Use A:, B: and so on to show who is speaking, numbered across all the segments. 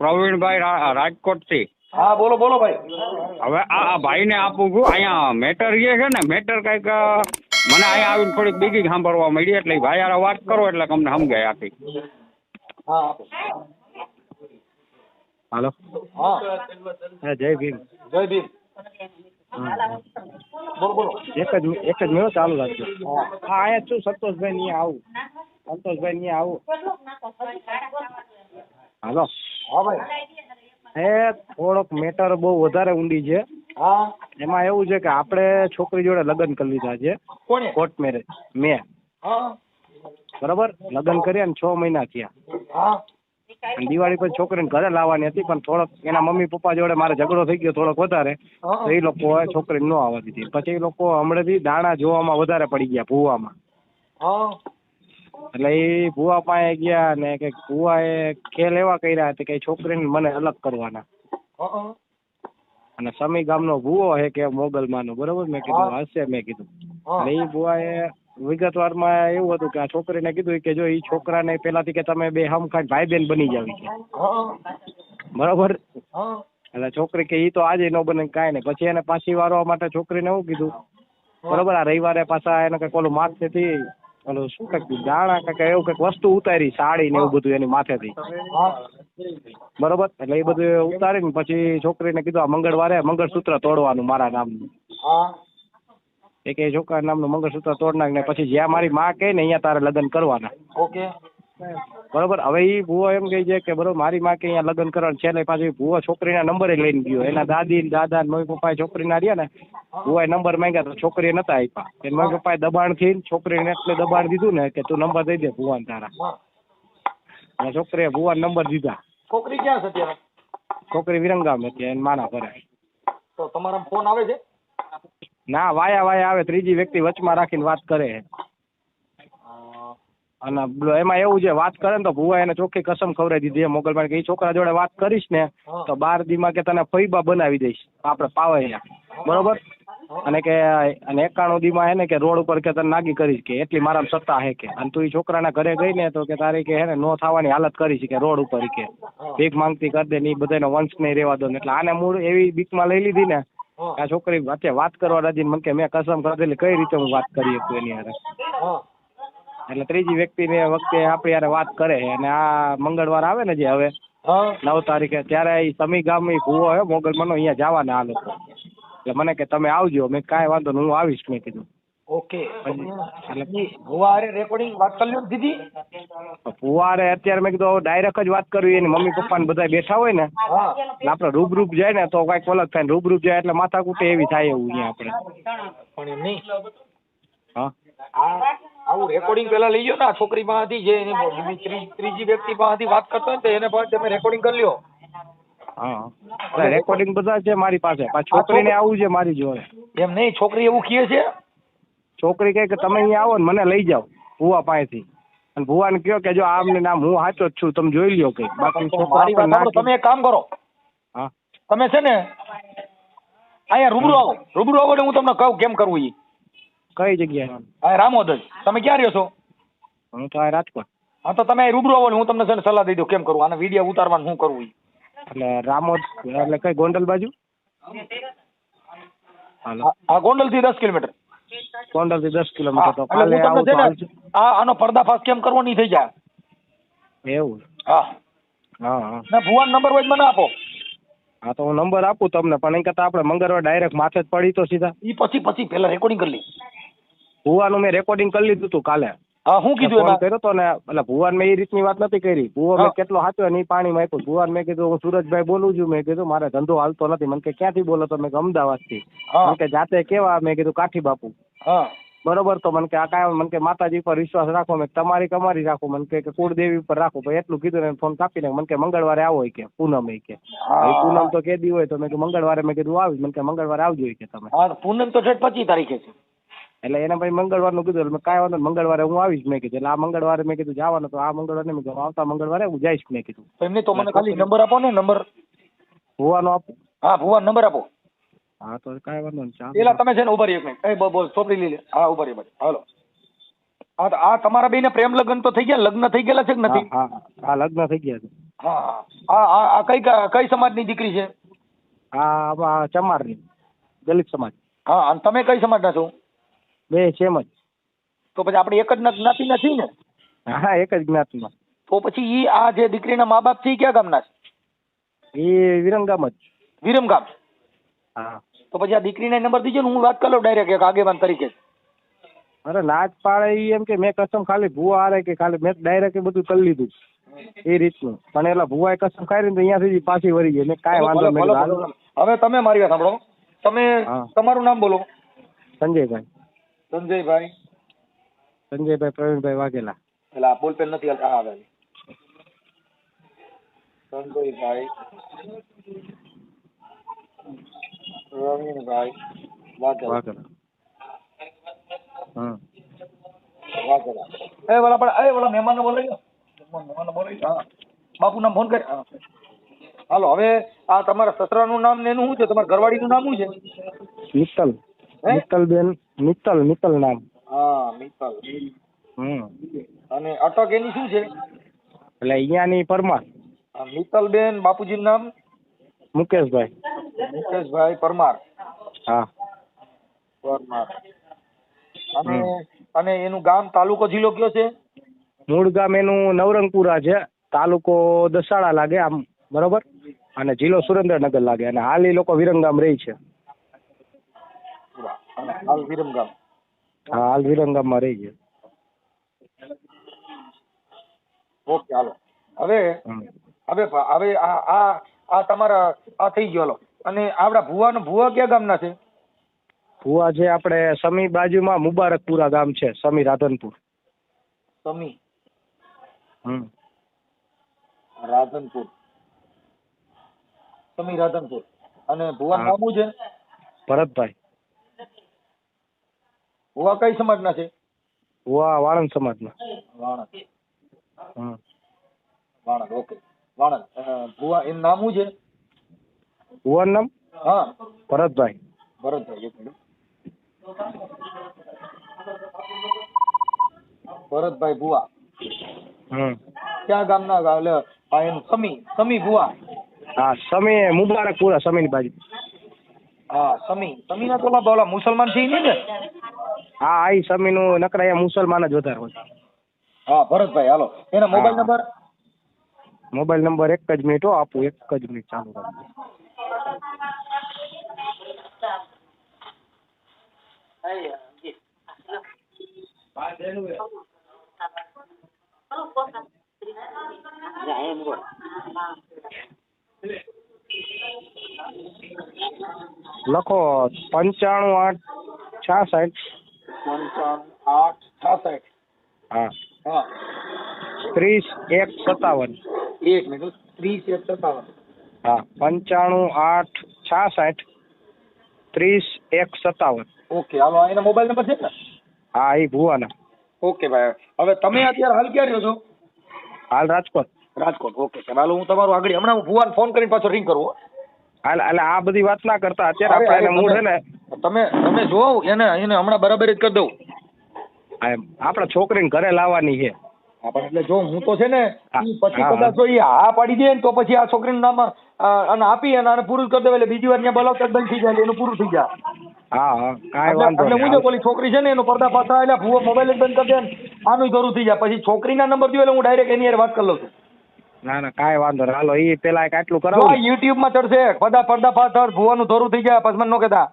A: પ્રવીણભાઈ રાજકોટથી.
B: હા બોલો બોલો ભાઈ.
A: હવે આ આ ભાઈને આપું છું. અહીંયા મેટર જે છે ને મેટર કંઈક મને અહીંયા આવીને થોડીક બીજી સાંભળવા મળી એટલે ભાઈ યાર વાત કરો એટલે તમને સમજાય આખી
C: હાલો.
B: હા.
C: જય ભીમ.
B: જય ભીમ. બોલો બોલો.
C: એક જ એક જ મેળો ચાલુ રાખજો.
B: હા.
C: હા અહીંયા છું સંતોષભાઈ ની આવું? સંતોષભાઈ ની આવું? હાલો.
B: હા ભાઈ.
C: એ થોડોક મેટર બહુ વધારે ઊંડી છે.
B: હા.
C: એમાં એવું છે કે આપણે છોકરી જોડે લગ્ન કરી લીધા છે. કોર્ટ મેરેજ મેં.
B: હા.
C: બરોબર? લગ્ન કર્યા ને છ મહિના થયા.
B: હા.
C: દિવાળી પછી છોકરીને ઘરે લાવવાની હતી પણ થોડોક એના મમ્મી પપ્પા જોડે મારે ઝઘડો થઈ ગયો થોડોક વધારે. તો એ લોકો છોકરીને ન આવવા દીધી. પછી એ લોકો હમણાંથી દાણા જોવામાં વધારે પડી ગયા ભૂવામાં. એટલે એ ભૂવા પાસે ગયા ને કે એ ખેલ એવા કર્યા હતા કે એ છોકરીને મને અલગ કરવાના. અને સમી ગામનો ભૂવો હે કે મોગલમાનો બરોબર? મેં કીધું. હશે મેં કીધું. એટલે એ ભૂવાએ વિગતવારમાં એવું હતું કે આ છોકરીને કીધું કે જો એ છોકરાને પેલાથી કે તમે બે હમખાટ ભાઈ બેન બની જાવી છે બરોબર? એટલે છોકરી કે એ તો આજે ન બને ને કાંઈ નહીં પછી એને પાછી વારવા માટે છોકરીને એવું કીધું. બરોબર? આ રવિવારે પાછા એને કંઈક ઓલું માથેથી ઓલું શું કંઈક દાણા કંઈક એવું કંઈક વસ્તુ ઉતારી, સાડી ને એવું બધું એની માથેથી. બરોબર? એટલે એ બધું ઉતારી ને પછી છોકરીને કીધું, આ મંગળવારે મંગળસૂત્ર તોડવાનું મારા નામનું. એ કે છોકરા નામનું મંગળસૂત્ર તોડ નાખ ને પછી જ્યાં મારી માં કહે ને, અહીંયા તારે લગ્ન કરવાના.
B: ઓકે.
C: બરોબર? હવે એ ભૂવો એમ કહે છે કે બરોબર મારી માં કે અહીંયા લગ્ન કરવાનું છેલ્લે પાછું ઈ ભૂવો છોકરીના નંબરે લઈને ગયો. એના દાદી ને દાદા ને મમ્મી પપ્પાએ છોકરીના રહ્યા ને ભૂવાએ નંબર માંગ્યા તો છોકરીએ નતા આપ્યા. એ મમ્મી પપ્પાએ દબાણથી ને છોકરીને એટલે દબાણ દીધું ને કે તું નંબર દઈ દે ભુવાન તારા. અને છોકરીએ ભુવાને નંબર દીધા.
B: છોકરી ક્યાં છે અત્યારે?
C: છોકરી વિરંગામ હતી એને માના ભરે
B: તો તમારા ફોન આવે છે?
C: ના વાયા વાયા આવે ત્રીજી વ્યક્તિ વચમાં રાખીને વાત કરે. છે. અને એમાં એવું છે વાત કરે ને તો ભુવા એને ચોખ્ખી કસમ ખવડાવી દીધી. છે મોગલમાં કે એ છોકરા જોડે વાત કરીશ ને તો બાર દીમાં કે તને ફૈબા બનાવી દઈશ. આપણે પાવૈયા બરોબર? અને કે અને એકાણું દીમાં હે ને કે રોડ ઉપર કે તને નાગી કરીશ કે એટલી મારામાં સત્તા હે કે. અને તું એ છોકરાના ઘરે ગઈ ને તો કે તારી કે હે ને નો થવાની હાલત કરીશ કે રોડ ઉપર કે. ભીખ માંગતી કરી દે ને એ બધાનો વંશ નહીં રહેવા દો ને એટલે આને મૂળ એવી બીકમાં લઈ લીધી ને આ છોકરી વચ્ચે વાત કરવા રાજી મને કે મેં કસમ કરેલી કઈ રીતે હું વાત કરી શકું એની હારે? એટલે ત્રીજી વ્યક્તિ ને વખતે આપણી યારે વાત કરે અને આ મંગળવાર આવે ને જે હવે નવ તારીખે ત્યારે એ સમી ગામની ભૂવો હે મોગલમાંનો અહીંયા જવાના આ લોકો એટલે મને કે તમે આવજો મેં કાંઈ વાંધો નહીં હું આવીશ મેં કીધું.
B: ઓકે.
C: એટલે
B: ભુવા રેકોર્ડિંગ વાત કરી લ્યો દીદી.
C: ફુવારે અત્યારે મેં કીધું ડાયરેક્ટ જ વાત કરવી એની મમ્મી પપ્પા ને બધા બેઠા હોય ને એટલે આપણે રૂબરૂપ જાય ને તો કાંઈક અલગ થાય ને રૂબરૂપ જાય એટલે માથાકૂટે એવી થાય એવું અહીંયા આપણે.
B: પણ એમ નહીં.
C: હા.
B: આવું રેકોર્ડિંગ પેલા લઈ ગયો ને આ છોકરી પાસેથી જે એની ત્રીજી વ્યક્તિ પાસેથી વાત કરતો ને એને પાસે તમે રેકોર્ડિંગ કરી લ્યો.
C: હા. રેકોર્ડિંગ બધા છે મારી પાસે. છોકરીને આવું છે મારી જોડે.
B: એમ નહીં છોકરી એવું કહે છે?
C: છોકરી કહે કે તમે અહીંયા આવો ને મને લઈ જાઓ ભુવા પાસેથી. અને ભુવાને કહો કે જો આમ નામ હું સાચો જ છું તમે જોઈ લ્યો કે બાકી
B: તમે એક કામ કરો.
C: હા.
B: તમે છે ને અહીંયા રૂબરૂ આવો. રૂબરૂ આવો ને હું તમને કહું કેમ કરવું ઈ?
C: કઈ જગ્યાએ?
B: આ રામોદ જ તમે ક્યાં રહ્યો છો?
C: હું તો આ રાજકોટ.
B: હા તો તમે રૂબરૂ આવો હું તમને છે ને સલાહ દઈ દઉં કેમ કરવું આને વીડિયો ઉતારવાનું શું કરવું
C: એટલે રામોદ એટલે કઈ ગોંડલ બાજુ?
B: આ ગોંડલથી દસ કિલોમીટર.
C: ગોંડલથી દસ કિલોમીટર તો કાલે આવું તો
B: છે
C: હાલશે?
B: ને આ આનો પર્દાફાશ કેમ કરવો નહીં થઈ જાય.
C: એવું?
B: હા.
C: હા હા.
B: ને ભુવન નંબર હોય મને આપો.
C: હા તો હું નંબર આપું તમને પણ એ કરતા આપણે મંગળવાર ડાયરેક્ટ માથે જ પડી તો સીધા.
B: ઈ પછી પછી પેલા રેકોર્ડિંગ કરી લી.
C: ભુવાનું મેં રેકોર્ડિંગ કરી લીધું હતું કાલે.
B: હા કીધું
C: ફોન
B: એમાં?
C: કર્યો તો ને એટલે ભુવાન મેં એ રીતની વાત નથી કરી. ભુવા
B: હા.
C: મેં કેટલો હાચો ને એ પાણીમાં આપ્યું ભુવાન મેં કીધું હું સુરજભાઈ બોલું છું. મેં કીધું મારે ધંધો હાલતો નથી. મને કે ક્યાંથી બોલો તો મેં અમદાવાદથી
B: હા.
C: મને કે જાતે કેવા? મેં કીધું કાઠી બાપુ.
B: હા.
C: બરોબર તો મને કે આ કાંઈ મને કે માતાજી પર વિશ્વાસ રાખો. મેં કે તમારી કમારી રાખો. મને કે કે કુળદેવી પર રાખો. ભાઈ એટલું કીધું ને ફોન કાપી નાખ મને કે મંગળવારે આવો ઈ કે પૂનમ એ કે.
B: હા.
C: પૂનમ તો કેદી હોય તો મેં કીધું મંગળવારે મેં કીધું આવી મને કે મંગળવારે આવજો ઈ કે તમે.
B: હા પૂનમ તો છેક પચીસ તારીખે છે.
C: એટલે એને ભાઈ મંગળવારનું કીધું એટલે મેં કાંઈ વાંધો નહીં, મંગળવારે હું આવીશ મેં કીધું. એટલે આ મંગળવારે મેં કીધું જવાનું તો આ મંગળવારે મેં કીધું આવતા મંગળવારે હું જઈશ મેં કીધું.
B: એમને તો મને ખાલી નંબર આપો ને નંબર.
C: ભુવાનો આપો.
B: હા ભુવા નંબર આપો.
C: હા તો કાંઈ વાંધો નહીં.
B: પેલા તમે છે ને ઊભા એક મિનિટ. એ બોલ ચોપડી લઈ લે હા ઊભા રહી હાલો. હા તો આ તમારા બેને પ્રેમ લગ્ન તો થઈ ગયા લગ્ન થઈ ગયેલા છે કે નથી?
C: હા હા લગ્ન થઈ ગયા છે.
B: હા આ આ કઈ કઈ સમાજની દીકરી છે?
C: આ ચમારની દલિત સમાજ.
B: હા અને તમે કઈ સમાજના છો?
C: બે સેમ જ.
B: તો પછી આપણે એક જ જ્ઞા- જ્ઞાતિના છીએ ને?
C: હા એક જ જ્ઞાતિમાં
B: તો પછી ઈ આ જે દીકરીના મા બાપ છે ઈ ક્યાં ગામના છે?
C: એ વિરમગામ જ.
B: વિરમગામ.
C: હા.
B: તો પછી આ દીકરીને નંબર દીજો ને હું વાત કરી લઉં ડાયરેક્ટ એક આગેવાન તરીકે.
C: અરે લાજ પાડે ઈ એમ કે મેં કસમ ખાલી ભૂવા હારે કે ખાલી મેં ડાયરેક્ટ એ બધું કરી લીધું. એ રીતનું. પણ એટલે ભૂવાએ કસમ ખાઈ ને અહીંયાથી પાછી વળી ગઈ. મેં કાંઈ વાંધો નહીં.
B: હવે તમે મારી વાત સાંભળો. તમે તમારું નામ બોલો.
C: સંજયભાઈ.
B: સંજયભાઈ?
C: સંજયભાઈ પ્રવીણભાઈ વાઘેલા.
B: પેલા બોલપેન નથી હા ભાઈ સંજયભાઈ પ્રવીણભાઈ વાઘેલા.
C: હમ
B: વાઘેલા. એ વાલા પણ એ વાલા મહેમાનને બોલાવી લો મહેમાન મહેમાનને હા. બાપુ નામ ફોન કર હાલો હવે આ તમારા સસરાનું નામ ને એનું શું છે? તમારા ઘરવાળીનું નામ શું છે?
C: મિત્તલ.
B: હે?
C: મિત્તલબેન. મિત્તલ મિત્તલ નામ.
B: હા મિત્તલ.
C: હમ.
B: અને અટક એની શું છે?
C: એટલે અહીંયાની પરમાર.
B: આ મિત્તલબેન બાપુજીનું નામ?
C: મુકેશભાઈ.
B: મુકેશભાઈ પરમાર.
C: હા.
B: પરમાર. અને અને એનું ગામ તાલુકો જિલ્લો કયો છે?
C: મૂળ ગામ એનું નવરંગપુરા છે. તાલુકો દસાડા લાગે આમ બરોબર? અને જિલ્લો સુરેન્દ્રનગર લાગે. અને હાલ એ લોકો વિરંગામ રહી છે.
B: હાલ વિરમગામ
C: હા હાલ વિરંગામમાં રહી ગયો.
B: Okay hello. હવે હવે હવે આ આ આ તમારા આ થઈ ગયો હાલો. અને આપડા ભુવા નો ભુવા કયા ગામના છે?
C: ભુવા છે આપણે સમી બાજુમાં મુબારકપુરા ગામ છે સમી રાધનપુર.
B: સમી?
C: હમ.
B: રાધનપુર. સમી રાધનપુર. અને ભુવા. નામ છે?
C: ભરતભાઈ.
B: ભુવા કઈ સમાજના છે?
C: ભુવા વાળંદ સમાજના.
B: વાણંદ.
C: હમ.
B: વાણંદ ઓકે. વાણંદ. ભુવા એનું નામ શું છે?
C: ભુવાનું નામ?
B: હા.
C: ભરતભાઈ.
B: ભરતભાઈ એક મિનિટ ભરતભાઈ ભુવા.
C: હમ.
B: ક્યાં ગામના એટલે આ એનું સમી સમી ભુવા?
C: હા સમી મુબારકપુરા સમીની બાજુ.
B: હા સમી. સમી ના તો ઓલા ઓલા મુસલમાન છે નહીં ને?
C: હા આઈ સમીનું નકરા અહીંયા મુસલમાન જ વધારે હોય.
B: હા ભરતભાઈ હાલો. એનો મોબાઈલ નંબર?
C: મોબાઈલ નંબર એક જ મિનિટ હો આપું એક જ મિનિટ ચાલુ રાખજો. લખો પંચાણું આઠ છાસઠ
B: પંચાવન આઠ છાસઠ.
C: હા.
B: હા.
C: ત્રીસ એક સત્તાવન.
B: એક મિનિટ ત્રીસ એક સત્તાવન.
C: હા. પંચાણું આઠ છાસઠ. ત્રીસ એક સત્તાવન.
B: ઓકે હાલો એના મોબાઈલ નંબર છે ને?
C: હા એ ભુવાના.
B: ઓકે ભાઈ. હવે તમે અત્યારે હાલ ક્યાં રહ્યો છો?
C: હાલ Rajkot.
B: Rajkot. Okay sir hello હું તમારું આગળ હમણાં હું ભુવાન ફોન કરીને પાછો રિંગ કરું
C: હાલ એટલે આ બધી વાત ના કરતા. અત્યારે આપણે મૂળ છે ને
B: તમે તમે જોવો એને એને હમણાં બરાબર જ કરી દઉં.
C: આપણા છોકરીને ઘરે લાવવાની છે.
B: પણ એટલે જો હું તો છે ને પછી કદાચ જો એ હા પાડી દે ને તો પછી આ છોકરીનું નામ અને આપી અને આને પૂરું કરી દે એટલે બીજી વાર ત્યાં બોલાવતા બંધ થઈ જાય એનું પૂરું થઈ જાય.
C: હા હા કાંઈ વાંધો
B: એટલે હું જો પેલી છોકરી છે ને એનો પડદા પાછા એટલે ભૂવો મોબાઈલ જ બંધ કરી દે ને આનું ધરું થઈ જાય. પછી છોકરીના નંબર દીધો એટલે હું ડાયરેક્ટ એની યાર વાત કરી લઉં છું.
C: ના ના કાંઈ વાંધો નહીં હાલો એ પેલા એક આટલું
B: કરો
C: કરાવો ને.
B: યુટ્યુબમાં ચડશે પડદા પડદા પાછળ ભૂવાનું ધરું થઈ જાય પછી મને ન કહેતા.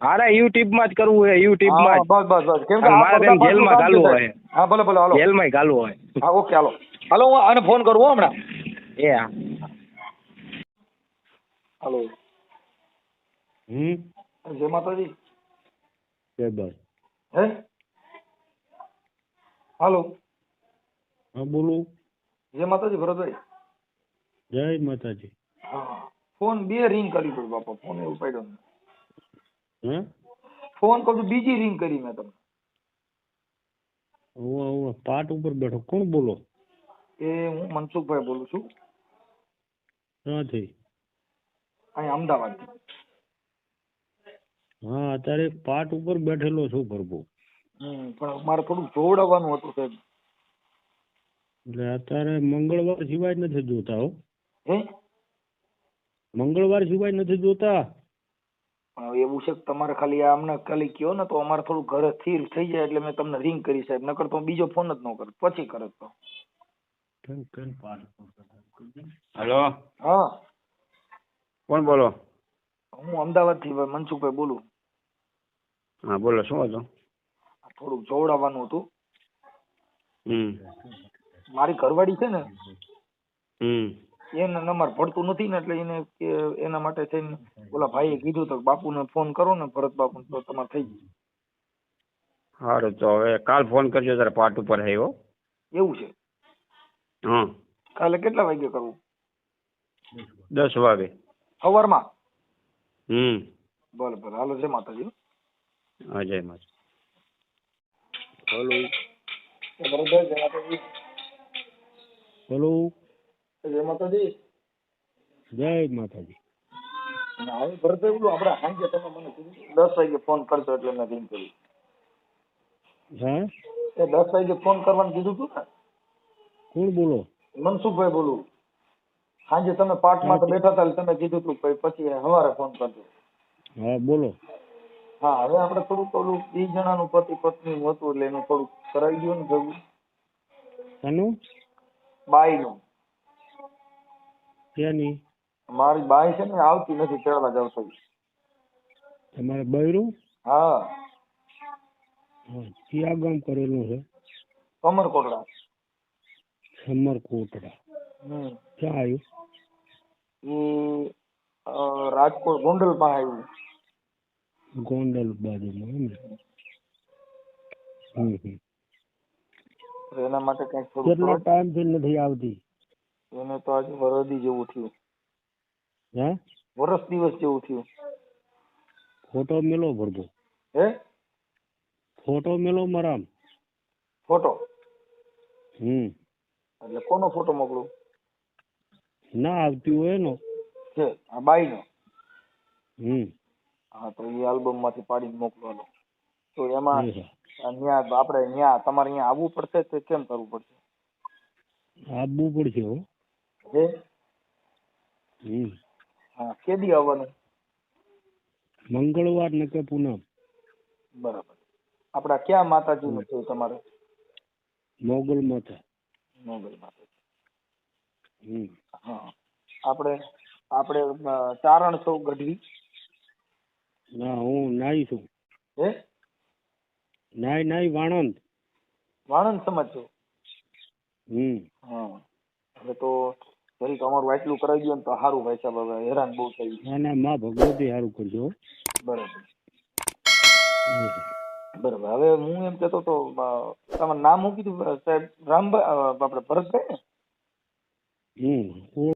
C: અરે યુટ્યુબમાં જ કરવું છે યુટ્યુબમાં
B: બસ બસ બસ. કેમ કે
C: મારે તેમ જેલમાં ઘાલવું હોય.
B: હા ભલે ભલે હાલો.
C: જેલમાં ઘાલવું હોય.
B: હા ઓકે હાલો. હાલો હું આને ફોન કરું હમણાં.
C: એ હા.
B: હાલો.
D: હમ?
B: જય માતાજી.
D: જય બસ.
B: હે? હાલો.
D: હા બોલો.
B: જય માતાજી ભરતભાઈ.
D: જય માતાજી.
B: હા. ફોન બે રિંગ કરી દો બાપા ફોન એવું ઉપાડ્યો ફોન કરું બીજી રિંગ કરી મેં તમને.
D: હું હું પાટ ઉપર બેઠો. કોણ બોલો?
B: એ હું મનસુખભાઈ બોલું છું.
D: ક્યાંથી?
B: અહીં અમદાવાદ
D: હા અત્યારે પાટ ઉપર બેઠેલો છું પ્રભુ.
B: પણ મારે થોડું જોવડાવવાનું હતું સાહેબ.
D: એટલે અત્યારે મંગળવાર સિવાય નથી જોતા હો.
B: હે?
D: મંગળવાર સિવાય નથી જોતા?
B: હવે એવું છે કે તમારે ખાલી આ અમને ખાલી કયો ને તો અમારે થોડું ઘરે સ્થિર થઈ જાય એટલે મેં તમને રિંગ કરી સાહેબ. નકર તો હું બીજો ફોન જ ન કરું. પછી કરે તો.
A: હલો?
B: હા.
A: કોણ બોલો?
B: હું અમદાવાદથી ભાઈ મનસુખભાઈ બોલું.
A: હા બોલો શું હતું?
B: થોડુંક જોવડાવવાનું હતું.
A: હમ.
B: મારી ઘરવાળી છે ને?
A: હમ.
B: એને નંબર પડતું નથી ને એટલે એને એના માટે થઈને ઓલા ભાઈએ કીધું તો બાપુને ફોન કરો ને ભરત બાપુ તો તમારે થઈ જાય
A: સારું તો હવે કાલ ફોન કરજો તારે પાર્ટ ઉપર છે
B: એવું છે?
A: હા
B: કાલે કેટલા વાગે કરવું?
A: દસ વાગે.
B: સવારમાં?
A: હમ.
B: ભલે ભલે. હાલો જય માતાજી
A: હા. જય માતા
D: હેલો.
B: માતાજી.
D: હેલો.
B: જય માતાજી.
D: જય માતાજી.
B: હવે ભરતભાઈ બોલું આપણે સાંજે તમે મને દસ વાગે ફોન કરજો એટલે મેં રિંગ કરી
D: હા?
B: એ દસ વાગે ફોન કરવાનું કીધું હતું ને?
D: કોણ બોલો?
B: મનસુખભાઈ બોલું. સાંજે તમે પાઠમાં તો બેઠા હતા તમે કીધું તું પછી સવારે ફોન કરજો.
D: હા બોલો.
B: હા હવે આપણે થોડુંક ઓલું ઈ જણાનું પતિ પત્ની હતું એટલે એનું થોડુંક કરાવી ગયું ને ભેગું.
D: શાનું?
B: બાઈનું
D: ક્યાંની
B: મારી બાઈ છે ને આવતી નથી તેડવા જાવ છો.
D: તમારે બૈરું?
B: હા.
D: ક્યાં ગામ કરેલું છે?
B: કમરકોટડા
D: સમરકોટડા ક્યાં આવ્યું?
B: રાજકોટ ગોંડલ પાસે આવ્યું
D: ગોંડલ બાજુમાં એમ
B: એના માટે કઈ
D: કેટલો ટાઈમથી નથી આવતી?
B: એને તો આજે વરદી જેવું થયું.
D: હે?
B: વરસ દિવસ જેવું થયું.
D: ફોટો મેલો ભરતો
B: હે?
D: ફોટો મેલો મરામ.
B: ફોટો?
D: હમ.
B: એટલે કોનો ફોટો મોકલું?
D: ના આવતી હોય એનો.
B: છે આ બાઈનો.
D: હમ.
B: હા તો એ આલ્બમમાંથી પાડીને મોકલવાનો. તો એમાં ન્યા આપણે ત્યાં તમારે અહીંયા આવવું પડશે કે કેમ કરવું પડશે?
D: આવવું પડશે હો.
B: હે?
D: હમ.
B: હા કેદી આવવાનું?
D: મંગળવાર ને કે પૂનમ.
B: બરાબર. આપડા ક્યાં માતાજીનું છે તમારે?
D: મોગલ માતા.
B: મોગલ માતા.
D: હમ.
B: હા. આપણે આપણે ચારણ છો ગઢવી.
D: ના હું નાઈ છું.
B: હે?
D: નાઈ નાઈ વાણંદ.
B: વાણંદ સમજ છો?
D: હમ.
B: હા. હવે તો જરીક અમારું આટલું કરાવી દો ને તો સારું ભાઈ સાહેબ હવે હેરાન બહુ થઈ
D: ના ના માં ભગવતી સારું કરજો.
B: બરાબર. બરાબર. હવે હું એમ કહેતો તો તમારું નામ હું કીધું? સાહેબ રામભાઈ આપડે આપણે ભરતભાઈ ને?
D: હમ